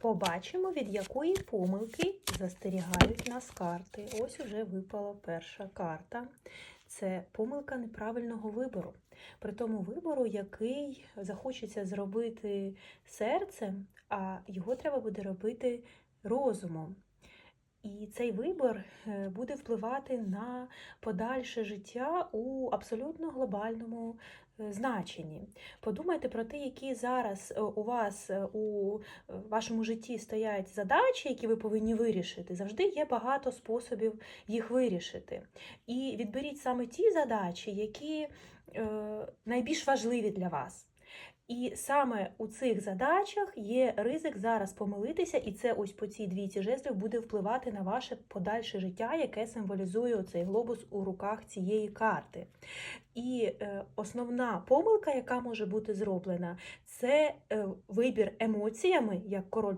Побачимо, від якої помилки застерігають нас карти. Ось уже випала перша карта. Це помилка неправильного вибору. При тому вибору, який захочеться зробити серцем, а його треба буде робити розумом. І цей вибір е, буде впливати на подальше життя у абсолютно глобальному е, значенні. Подумайте про те, які зараз е, у вас у вашому житті стоять задачі, які ви повинні вирішити. Завжди є багато способів їх вирішити. І відберіть саме ті задачі, які найбільш важливі для вас. І саме у цих задачах є ризик зараз помилитися, і це ось по цій двійці жезлів буде впливати на ваше подальше життя, яке символізує цей глобус у руках цієї карти. І е, основна помилка, яка може бути зроблена, це е, вибір емоціями, як король